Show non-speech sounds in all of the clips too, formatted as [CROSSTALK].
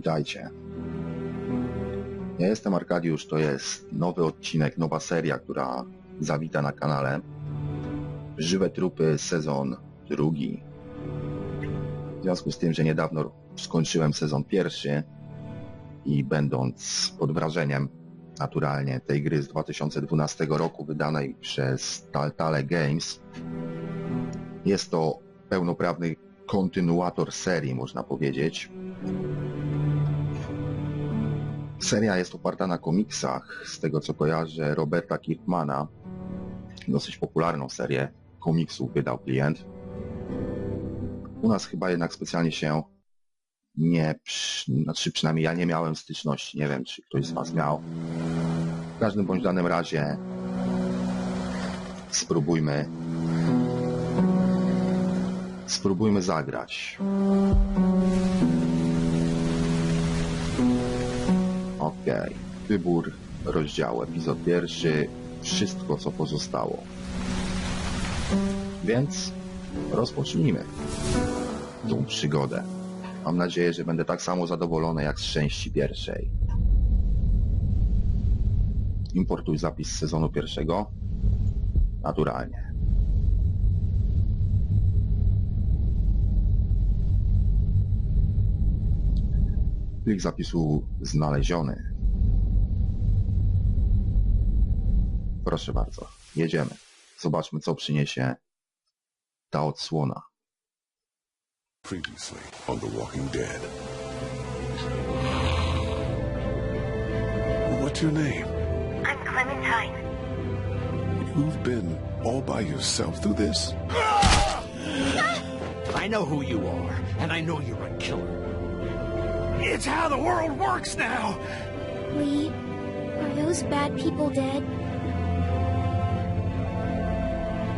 Witajcie. Ja jestem Arkadiusz, to jest nowy odcinek, nowa seria, która zawita na kanale. Żywe trupy, sezon drugi. W związku z tym, że niedawno skończyłem sezon pierwszy i będąc pod wrażeniem naturalnie tej gry z 2012 roku wydanej przez Telltale Games, jest to pełnoprawny kontynuator serii, można powiedzieć. Seria jest oparta na komiksach, z tego co kojarzę, Roberta Kirkmana. Dosyć popularną serię komiksów wydał klient. U nas chyba jednak specjalnie się nie, znaczy przynajmniej ja nie miałem styczności, nie wiem czy ktoś z Was miał. W każdym bądź danym razie spróbujmy spróbujmy zagrać. Okej, wybór rozdziału, epizod pierwszy, wszystko co pozostało. Więc rozpocznijmy tą przygodę. Mam nadzieję, że będę tak samo zadowolony jak z części pierwszej. Importuj zapis sezonu pierwszego. Naturalnie. Plik zapisu znaleziony. Proszę bardzo, jedziemy. Zobaczmy, co przyniesie ta odsłona. Previously on The Walking Dead. What's your name? I'm Clementine. You've been all by yourself through this? I know who you are, and I know you're a killer. It's how the world works now! Lee, are those bad people dead?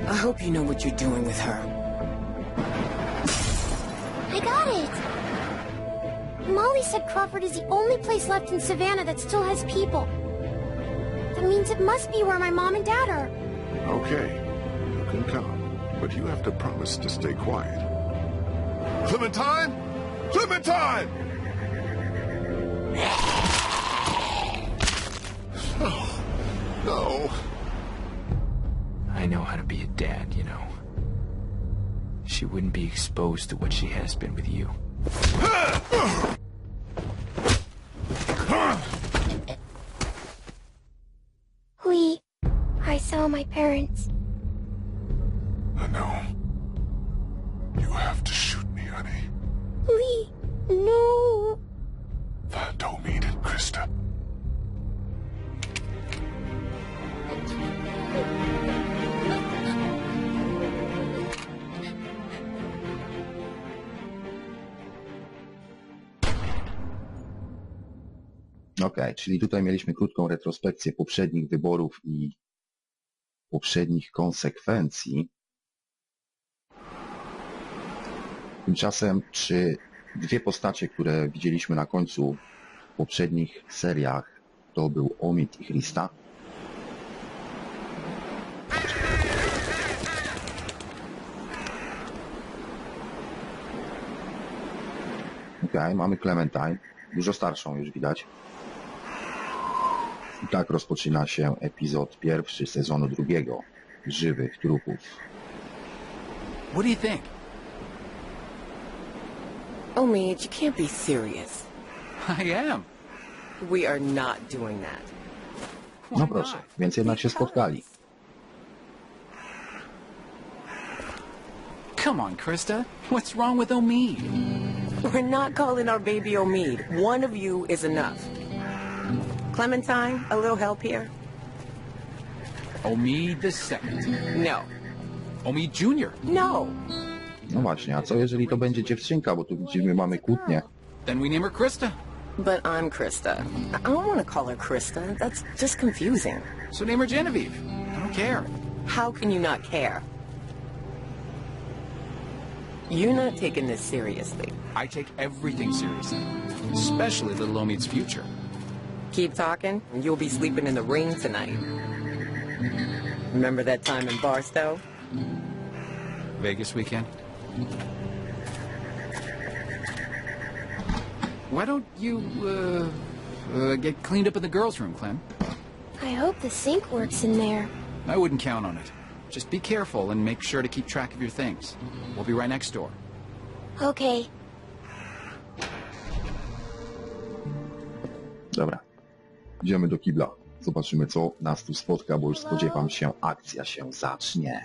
I hope you know what you're doing with her. I got it! Molly said Crawford is the only place left in Savannah that still has people. That means it must be where my mom and dad are. Okay, you can come, but you have to promise to stay quiet. Clementine? Clementine! Dad, you know. She wouldn't be exposed to what she has been with you. Lee, I saw my parents. Okej, czyli tutaj mieliśmy krótką retrospekcję poprzednich wyborów i poprzednich konsekwencji. Tymczasem, czy dwie postacie, które widzieliśmy na końcu w poprzednich seriach, to był Omid i Christa? Okej, mamy Clementine, dużo starszą już widać. I tak rozpoczyna się epizod pierwszy sezonu drugiego, Żywych Trupów. What do you think? Oh, Midge, you can't be serious. I am. We are not doing that. No proszę, więc jednak się spotkali. Come on, Krista. What's wrong with Omid? We're not calling our baby Omid. One of you is enough. Clementine, a little help here? Oh, Omid the second. No. Oh, Omid Jr. No. No właśnie, a co jeżeli to będzie dziewczynka, bo tu widzimy, mamy kłótnię. Then we name her Krista. But I'm Krista. I I don't want to call her Krista. That's just confusing. So name her Genevieve. I don't care. How can you not care? You're not taking this seriously. I take everything seriously, especially little Omid's future. Keep talking, and you'll be sleeping in the ring tonight. Remember that time in Barstow? Vegas weekend? Why don't you, uh, uh, get cleaned up in the girls' room, Clem? I hope the sink works in there. I wouldn't count on it. Just be careful and make sure to keep track of your things. We'll be right next door. Okay. Idziemy do kibla. Zobaczymy, co nas tu spotka, bo już spodziewam się, akcja się zacznie.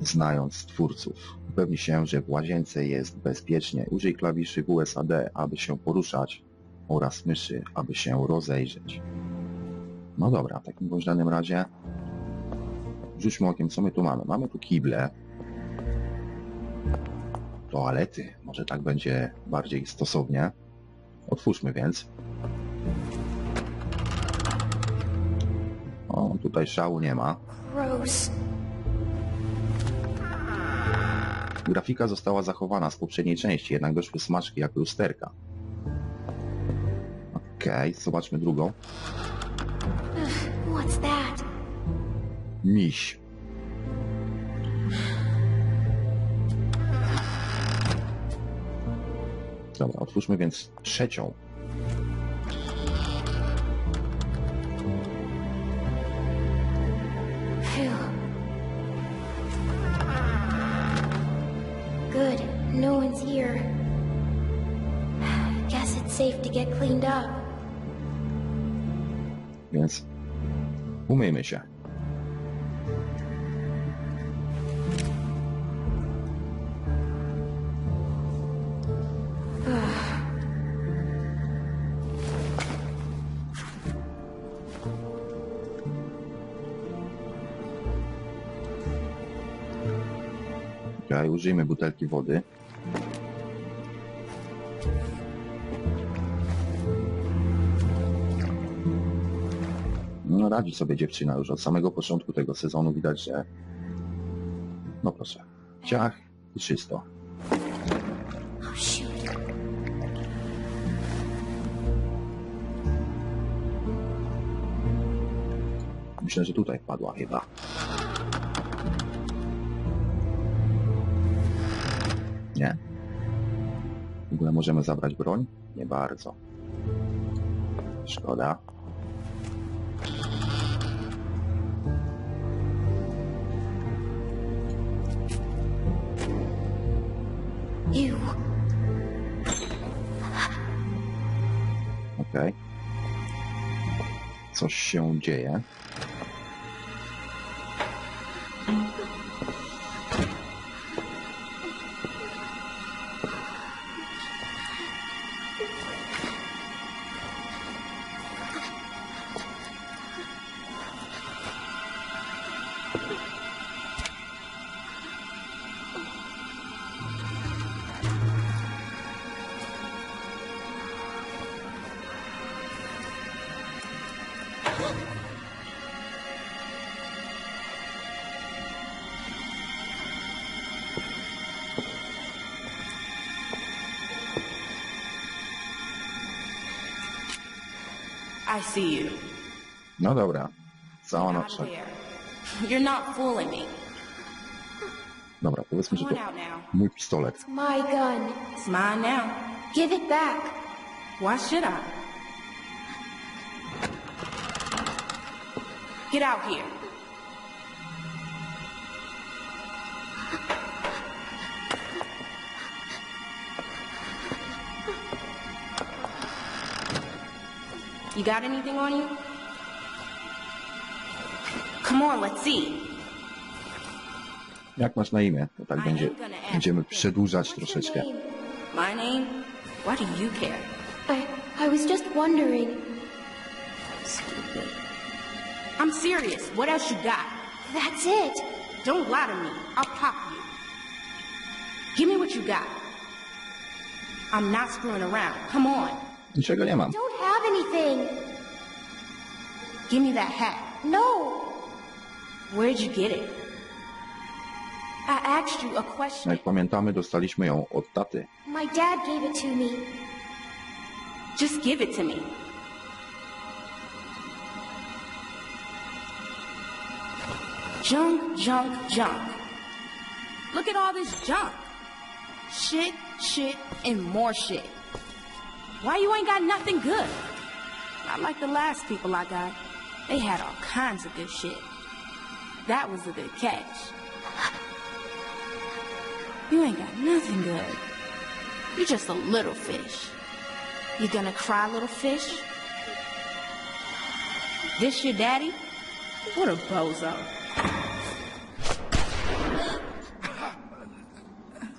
Znając twórców, upewnij się, że w łazience jest bezpiecznie. Użyj klawiszy WSAD, aby się poruszać oraz myszy, aby się rozejrzeć. No dobra, w takim bądź danym razie rzućmy okiem, co my tu mamy. Mamy tu kible, toalety, może tak będzie bardziej stosownie. Otwórzmy więc. O, tutaj szału nie ma. Grafika została zachowana z poprzedniej części, jednak doszły smaczki jak lusterka. Okej, zobaczmy drugą. Miś. Dobra, otwórzmy więc trzecią. Good. No one's here. [SIGHS] Guess it's safe to get cleaned up. Więc umyjmy się. Użyjmy butelki wody. No radzi sobie dziewczyna już od samego początku tego sezonu widać, że no proszę, ciach i czysto. Myślę, że tutaj wpadła chyba. Ogóle możemy zabrać broń? Nie bardzo. Szkoda. You. Okej. Coś się dzieje. I see you. No dobra. Cała Out noc. of there. You're not fooling me. Dobra, powiedzmy, że Come to on out now. mój pistolet. My gun. It's mine now. Give it back. Why should I? Get out here. You got anything on you? Come on, let's see. Jak masz na imię? To tak I będzie, am gonna ask będziemy you. przedłużać What's your troszeczkę. name? My name? Why do you care? I I was just wondering. Stupid. I'm serious. What else you got? That's it. Don't lie to me. I'll pop you. Give me what you got. I'm not screwing around. Come on. Niczego nie mam. Don't have anything. Give me that hat. No. Where'd you get it? I asked you a question. Jak pamiętamy, dostaliśmy ją od taty. My dad gave it to me. Just give it to me. Junk, junk, junk. Look at all this junk. Shit, shit, and more shit. Why you ain't got nothing good? Not like the last people I got. They had all kinds of good shit. That was a good catch. You ain't got nothing good. You're just a little fish. You gonna cry, little fish? This your daddy? What a bozo.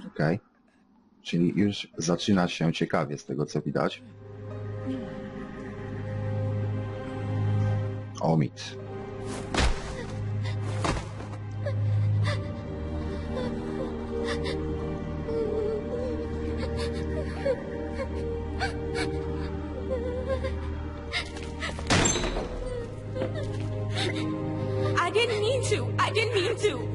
Okej. Czyli już zaczyna się ciekawie z tego co widać. Omid. I didn't mean to. I didn't mean to.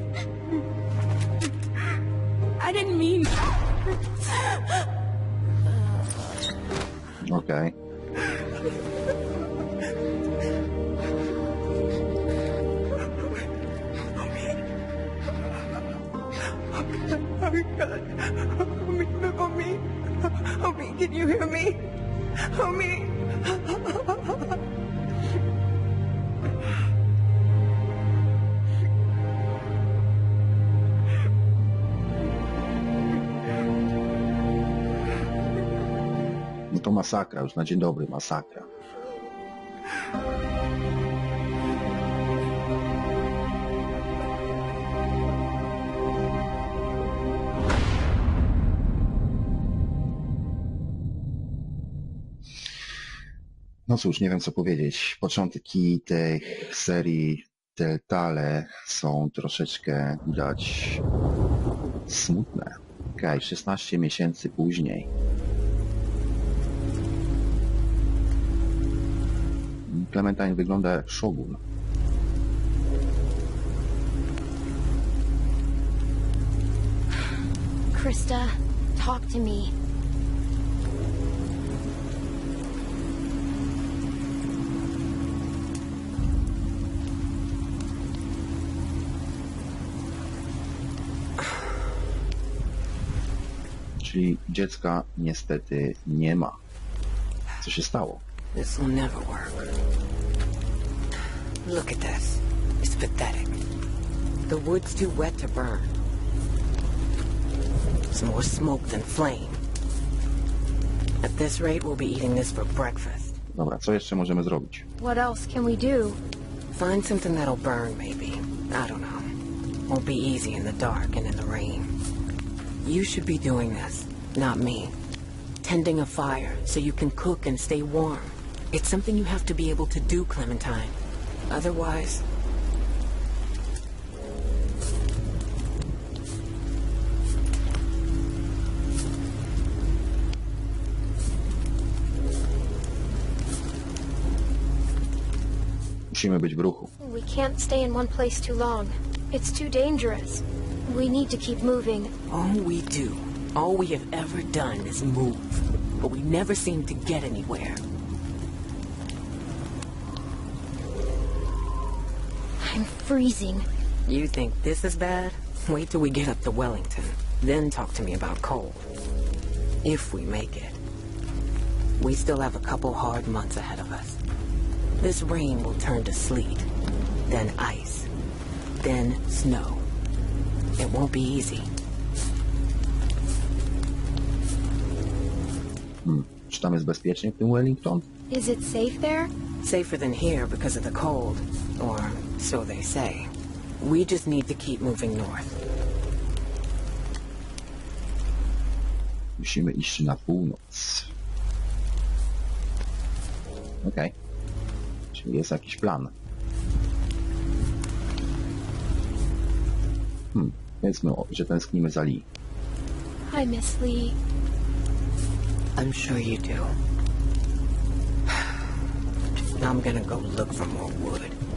Okej. Homie, homie, can you hear me? Homie. No masakra, już na dzień dobry, masakra. No cóż, nie wiem co powiedzieć. Początki tych serii Telltale są troszeczkę widać smutne. Okej, 16 miesięcy później. Clementine wygląda jak szogun. Krista, talk to me. Czyli dziecka niestety nie ma. Co się stało? This will never work. Look at this. It's pathetic. The wood's too wet to burn. It's more smoke than flame. At this rate, we'll be eating this for breakfast. Dobra, co jeszcze możemy zrobić? What else can we do? Find something that'll burn, maybe. I don't know. Won't be easy in the dark and in the rain. You should be doing this, not me. Tending a fire so you can cook and stay warm. It's something you have to be able to do, Clementine. Otherwise, Musimy być w ruchu. We can't stay in one place too long. It's too dangerous. We need to keep moving. all we do, all we have ever done is move. But we never seem to get anywhere. Freezing. You think this is bad? Wait till we get up to Wellington. Then talk to me about cold. If we make it. We still have a couple hard months ahead of us. This rain will turn to sleet, then ice, then snow. It won't be easy. Hmm. Czy tam jest bezpiecznie w tym Wellington? Is it safe there? Safer than here because of the cold, or so they say. We just need to keep moving north. Musimy iść na północ. Okej. Czyli jest jakiś plan. Hmm. Powiedzmy, że tęsknimy za Lee. I miss Lee. I'm sure you do. [SIGHS] I'm gonna go look for more wood.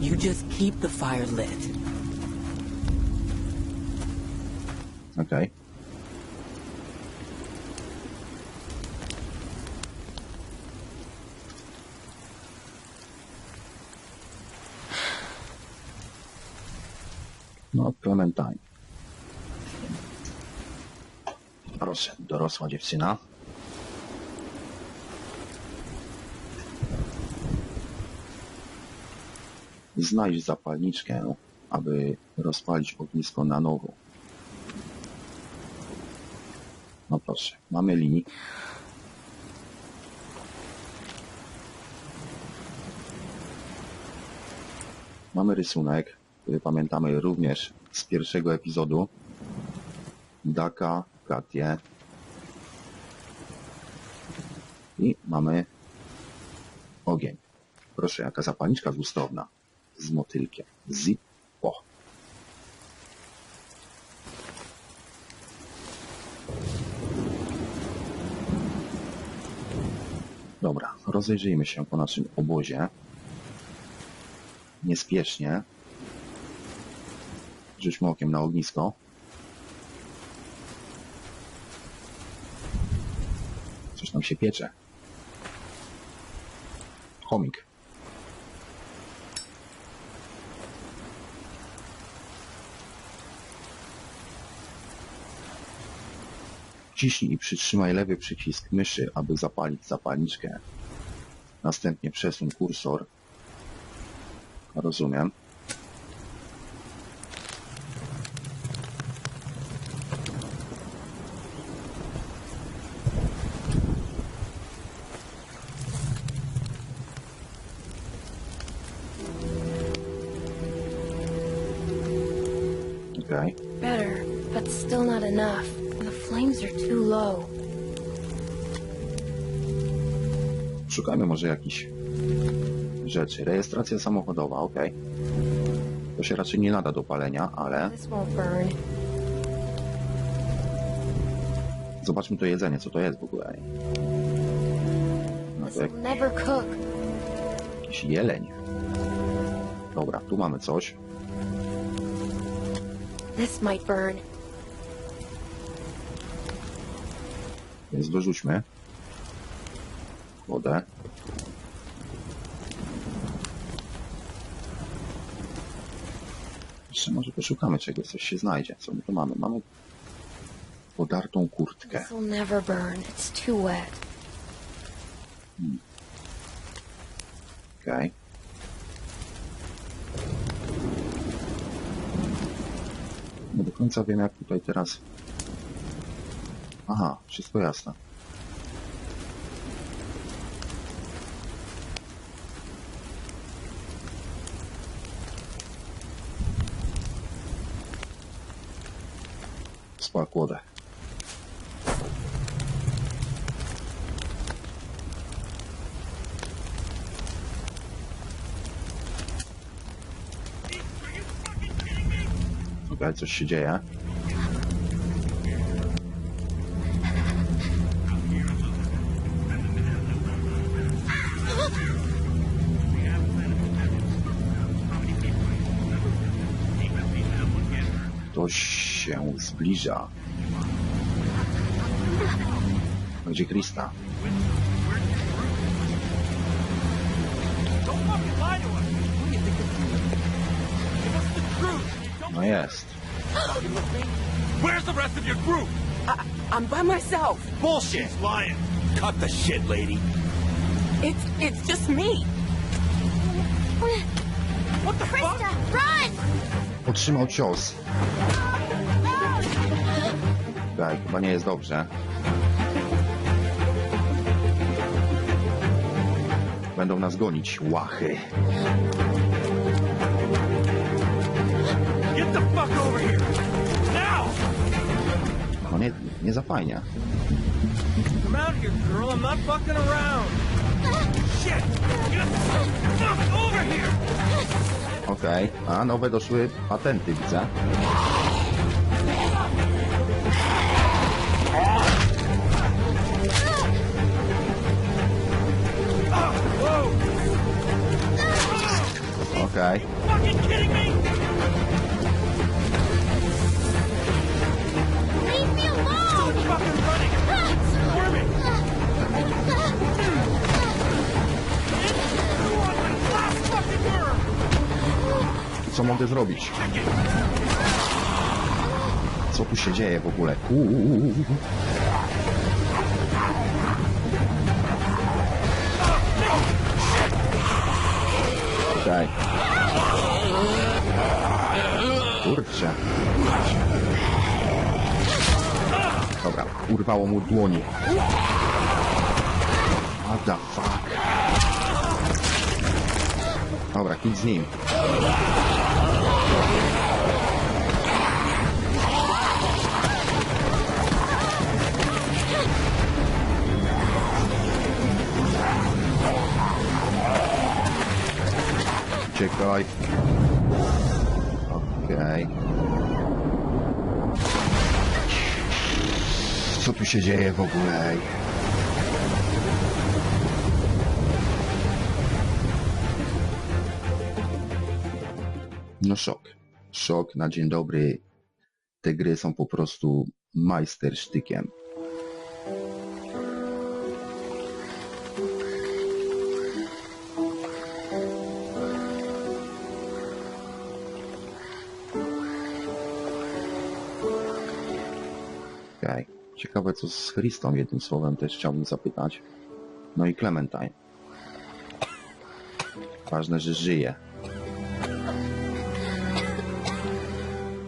You just keep the fire lit. Okay. No, Clementine. Proszę, dorosła dziewczyna. Znajdź zapalniczkę, aby rozpalić ognisko na nowo. No proszę, mamy linii. Mamy rysunek, który pamiętamy również z pierwszego epizodu. Daka, Katię. I mamy ogień. Proszę, jaka zapalniczka gustowna. Z motylkiem. Zip. O. Dobra, rozejrzyjmy się po naszym obozie. Niespiesznie. Rzućmy okiem na ognisko. Coś tam się piecze. Chomik. Wciśnij i przytrzymaj lewy przycisk myszy, aby zapalić zapalniczkę. Następnie przesuń kursor. Rozumiem. Może jakichś rzeczy. Rejestracja samochodowa, ok. To się raczej nie nada do palenia, ale zobaczmy to jedzenie, co to jest w ogóle. No to jak jakiś jeleń. Dobra, tu mamy coś. This might burn. Więc dorzućmy wodę. Jeszcze może poszukamy czegoś, coś się znajdzie. Co my tu mamy? Mamy podartą kurtkę. Wet. Okej. Nie do końca wiem, jak tutaj teraz... Aha, wszystko jasne. Spal kłodę. Okej, coś się dzieje. Ktoś się zbliża. Gdzie Krista? No jest. Where's the rest of your group? I'm by myself. Bullshit! She's lying. Cut the shit, lady. It's it's just me. What the fuck? Krista, run! Otrzymał cios. Tak, chyba nie jest dobrze. Będą nas gonić, łachy. Get the fuck over here! Now! No nie, nie za fajnie. Come out here, girl. I'm not fucking around. Shit! Get the fuck over here! Okej, a nowe doszły patenty, widzę. Okej, Fucking kidding me? Co mogę zrobić? Co tu się dzieje w ogóle? Uuu. Kurczę. Dobra, urwało mu dłoni. What the fuck? Dobra, kit z nim. Uciekaj. Okej. Co tu się dzieje w ogóle? No szok. Szok na dzień dobry. Te gry są po prostu majstersztykiem. Ciekawe co z Christą jednym słowem też chciałbym zapytać. No i Clementine. Ważne, że żyje.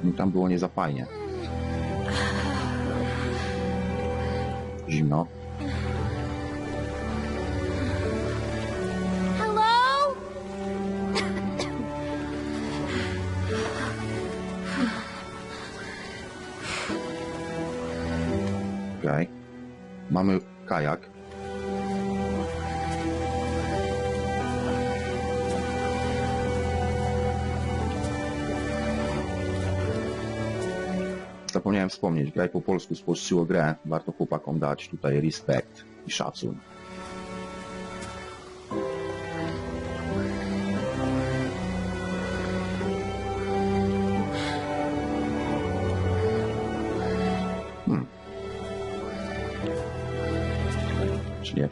No tam było niezafajnie. Zimno. Mamy kajak. Zapomniałem wspomnieć, graj po polsku spolszczyło grę. Warto chłopakom dać tutaj respekt i szacun.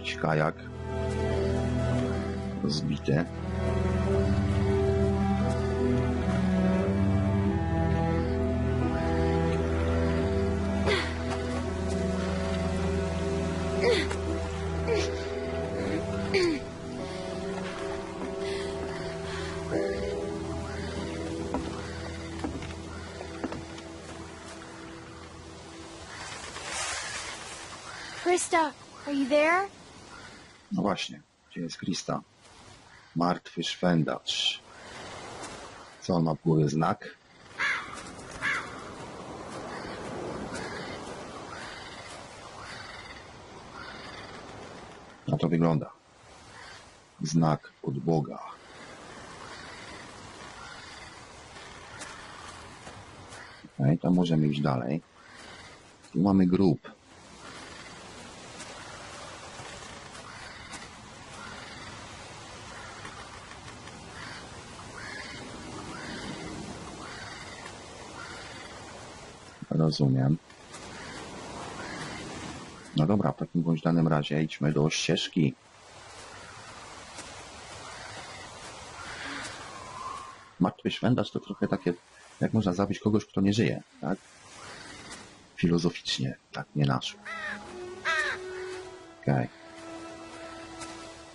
Jakiś kajak rozbity. Krista, are you there? No właśnie, gdzie jest Krista? Martwy szwendacz. Co on ma w głowie znak? No to wygląda. Znak od Boga. Okej, to możemy iść dalej. Tu mamy grób. Rozumiem. No dobra, w takim bądź danym razie idźmy do ścieżki. Martwy szwendacz to trochę takie, jak można zabić kogoś, kto nie żyje, tak? Filozoficznie, tak nie naszło. Okej.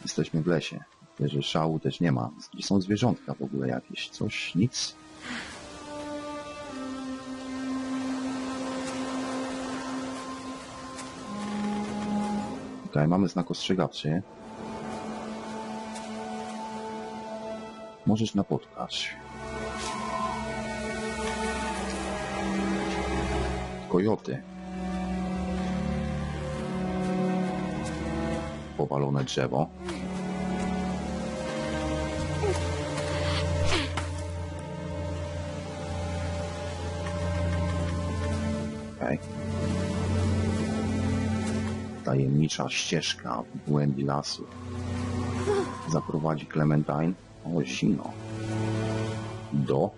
Jesteśmy w lesie. Że szału też nie ma. Są zwierzątka w ogóle jakieś? Coś? Nic? Okej, mamy znak ostrzegawczy. Możesz napotkać. Kojoty. Powalone drzewo. Tajemnicza ścieżka w głębi lasu. Zaprowadzi Clementine. O, zimno. Do.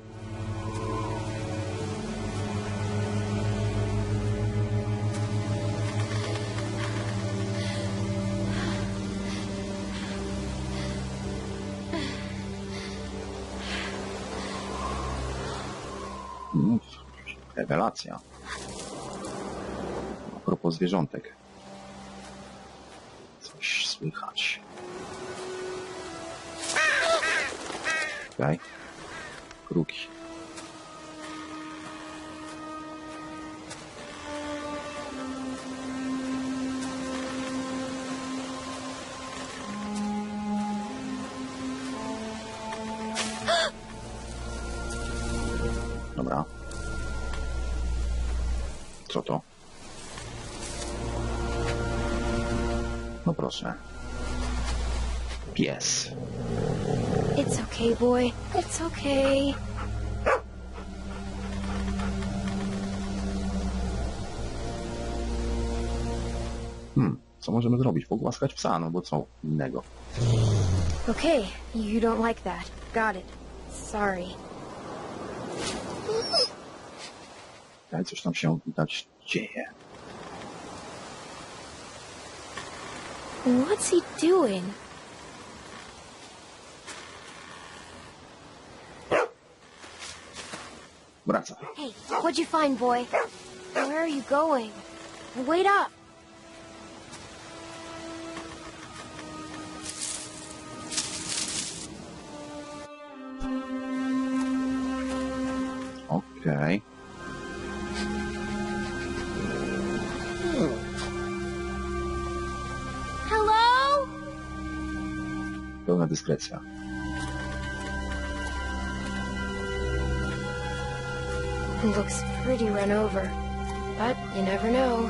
Mm, Rewelacja. A propos zwierzątek. Słychać. Okej. Kruki. Dobra. Co to? No proszę. Pies. It's okay, boy. It's okay. Hmm, co możemy zrobić? Pogłaskać psa, no bo co innego. Okay, you don't like that. Got it. Sorry. Ale coś tam się widać dzieje. What's he doing? Hey, what'd you find, boy? Where are you going? Wait up! Okay. Hello? Pełna dyskrecja. Looks pretty run over. But you never know.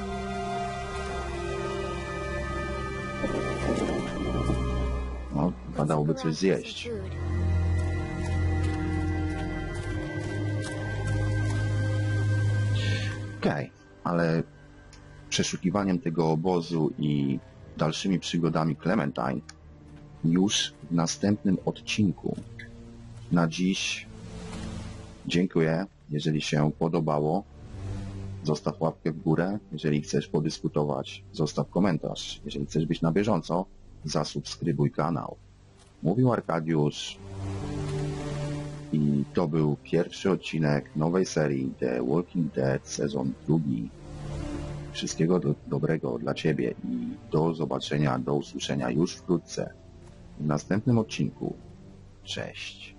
No, padałoby coś zjeść. Okej, ale przeszukiwaniem tego obozu i dalszymi przygodami Clementine już w następnym odcinku. Na dziś dziękuję. Jeżeli się podobało, zostaw łapkę w górę. Jeżeli chcesz podyskutować, zostaw komentarz. Jeżeli chcesz być na bieżąco, zasubskrybuj kanał. Mówił Arkadiusz i to był pierwszy odcinek nowej serii The Walking Dead sezon drugi. Wszystkiego do, dobrego dla Ciebie i do zobaczenia, do usłyszenia już wkrótce w następnym odcinku. Cześć.